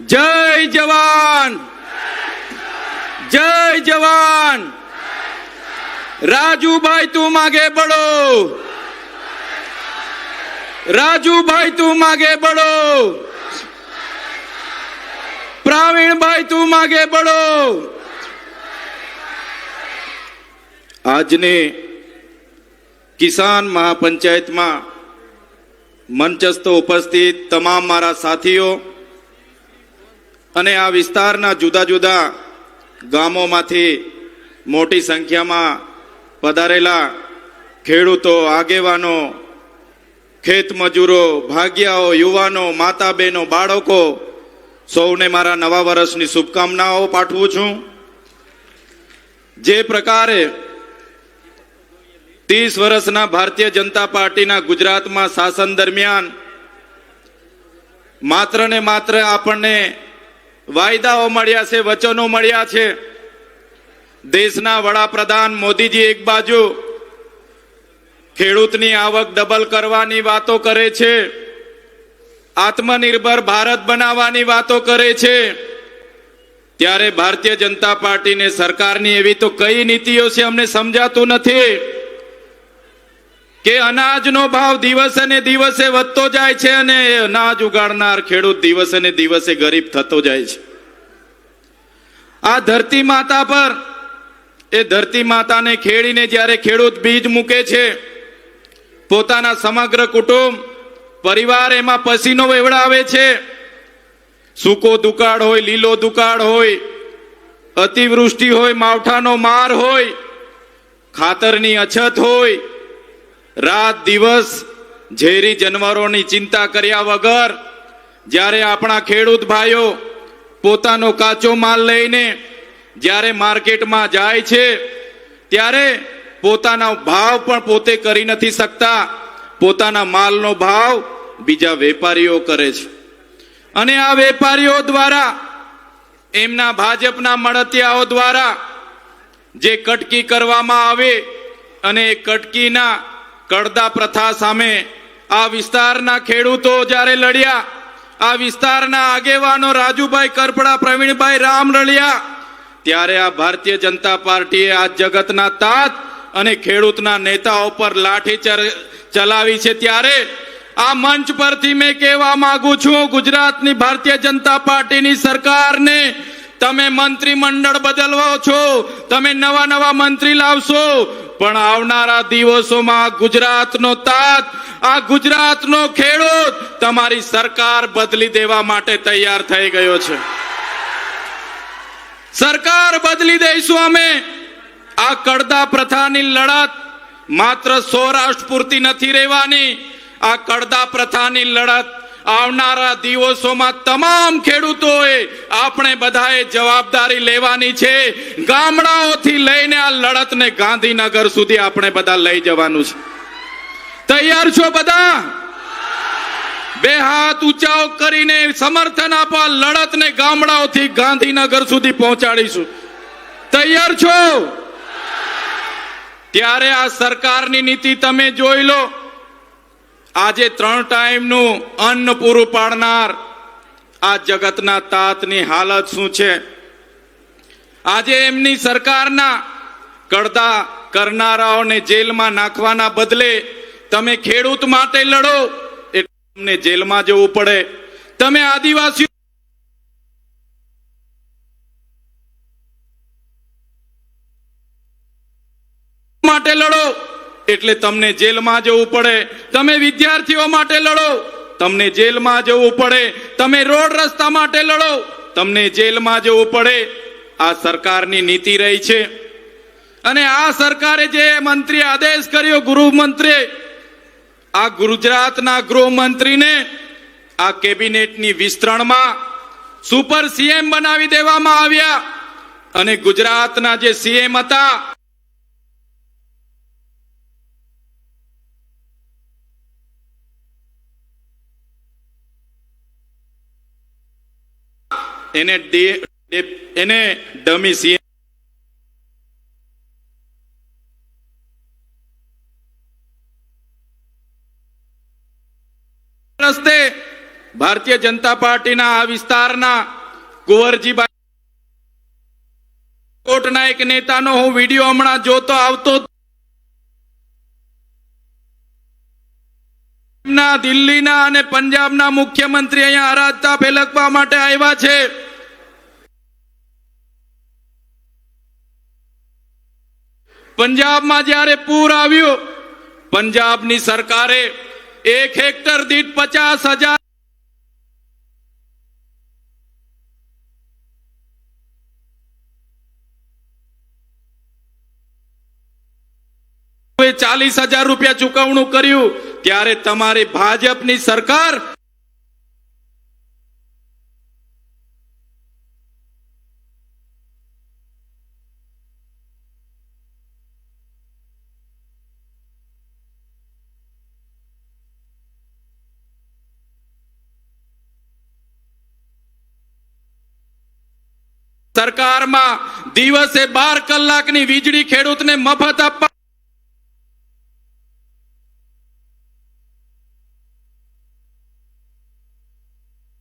જય જવાન. જય જવાન. રાજુભાઈ, તું માગે બળો. રાજુભાઈ, તું માગે બળો. પ્રવીણભાઈ, તું માગે બળો. આજની કિસાન મહાપંચાયતમાં મંચસ્થ ઉપસ્થિત તમામ મારા સાથીઓ અને આ વિસ્તારના જુદા જુદા ગામોમાંથી મોટી સંખ્યામાં પધારેલા ખેડૂતો, આગેવાનો, ખેત મજૂરો, ભાગ્યાઓ, યુવાનો માતા બહેનો બાળકો, સૌને મારા નવા વર્ષની શુભકામનાઓ પાઠવું છું. જે પ્રકારે ત્રીસ વર્ષના ભારતીય જનતા પાર્ટીના ગુજરાતમાં શાસન દરમિયાન માત્ર ને માત્ર આપણને વાયદાઓ મળ્યા છે, વચનો મળ્યા છે. દેશના વડાપ્રધાન મોદીજી એક બાજુ ખેડૂતની આવક ડબલ કરવાની વાતો કરે છે. આત્મનિર્ભર ભારત બનાવવાની વાતો કરે છે. ત્યારે ભારતીય જનતા પાર્ટીને સરકારની એવી તો કઈ નીતિઓ છે અમને સમજાતું નથી. કે અનાજનો ભાવ દિવસે ને દિવસે વધતો જાય છે અને અનાજ ઉગાડનાર ખેડૂત દિવસે ને દિવસે ગરીબ થતો જાય છે. આ ધરતી માતા પર, એ ધરતી માતાને ખેડીને જ્યારે ખેડૂત બીજ મૂકે છે, પોતાના સમગ્ર કુટુંબ, પરિવાર એમાં પસીનો વેવડાવે છે. સૂકો દુકાળ હોય, લીલો દુકાળ હોય, અતિવૃષ્ટિ હોય, માવઠાનો માર હોય, ખાતરની અછત હોય રાત દિવસ ઝેરી જાનવરોની ચિંતા કર્યા વગર જ્યારે આપણા ખેડૂત ભાઈઓ પોતાનો કાચો માલ લઈને જ્યારે માર્કેટમાં જાય છે, ત્યારે પોતાના ભાવ પણ પોતે કરી નથી શકતા. પોતાના માલનો ભાવ બીજા વેપારીઓ કરે છે. અને આ વેપારીઓ દ્વારા, એમના ભાજપના મળતિયાઓ દ્વારા જે કટકી કરવામાં આવે અને એ કટકીના કડદા પ્રથા સામે આ વિસ્તારના ખેડૂતો જ્યારે લડ્યા, આ વિસ્તારના આગેવાનો રાજુભાઈ કરપડા, પ્રવીણભાઈ રામ લડ્યા, ત્યારે આ ભારતીય જનતા પાર્ટીએ આ જગતના તાત અને ખેડૂતના નેતાઓ પર લાઠી ચલાવી છે. ત્યારે આ મંચ પરથી મેં કહેવા માંગુ છું, ગુજરાતની ભારતીય જનતા પાર્ટીની સરકારને તમે મંત્રીમંડળ બદલવો છો, તમે નવા નવા મંત્રી લાવશો પણ આવનારા દિવસોમાં ગુજરાતનો તાત, આ ગુજરાતનો ખેડૂત તમારી સરકાર બદલી દેવા માટે તૈયાર થઈ ગયો છે. સરકાર બદલી દઈશું અમે. આ કડદા પ્રથાની લડત માત્ર સૌરાષ્ટ્ર પૂરતી નથી રહેવાની. આ કડદા પ્રથાની લડત આવનારા દિવસોમાં તમામ ખેડૂતોએ આપણે બધાએ જવાબદારી લેવાની છે. ગામડાઓથી લઈને આ લડતને ગાંધીનગર સુધી આપણે બધા લઈ જવાનું છે. તૈયાર છો બધા? બે હાથ ઊંચાઓ કરીને સમર્થન આપવા લડતને ગામડાઓથી ગાંધીનગર સુધી પહોંચાડીશું. તૈયાર છો? ત્યારે આ સરકારની નીતિ તમે જોઈ લો. આજે ત્રણ ટાઈમનું અન્ન પૂરું પાડનાર આ જગતના તાતની હાલત શું છે? આજે એમની સરકારના કડદા કરનારાઓને જેલમાં નાખવાના બદલે તમે ખેડૂત માટે લડો એટલે તમને જેલમાં જવું પડે. તમે આદિવાસીઓ માટે લડો. એટલે તમને જેલમાં જવું પડે. તમે વિદ્યાર્થીઓ માટે લડો. તમને જેલમાં જવું પડે. તમે રોડ રસ્તા માટે લડો. તમને જેલમાં જવું પડે. આ સરકારની નીતિ રહી છે. અને આ સરકારે જે મંત્રી આદેશ કર્યો ગૃહમંત્રી આ ગુજરાતના ગૃહમંત્રીને આ કેબિનેટની વિસ્તરણમાં સુપર સીએમ બનાવી દેવામાં આવ્યા. અને ગુજરાતના જે સીએમ હતા એને એને ડમી સીએમ રસ્તે ભારતીય જનતા પાર્ટીના આ વિસ્તારના કુંવરજીભાઈ કોટના એક નેતાનો હું વીડિયો હમણાં જોતો આવતો દિલ્હીના અને પંજાબના મુખ્યમંત્રી અહીંયા આરાધતા ફેલકવા માટે આવ્યા છે. પંજાબમાં જ્યારે પૂર આવ્યું, પંજાબની સરકારે એક હેક્ટર દીઠ પચાસ હજાર ચાલીસ હજાર રૂપિયા ચુકવણું કર્યું. ત્યારે તમારી ભાજપની સરકાર સરકારમાં દિવસે બાર કલાકની વીજળી ખેડૂતને મફત આપવા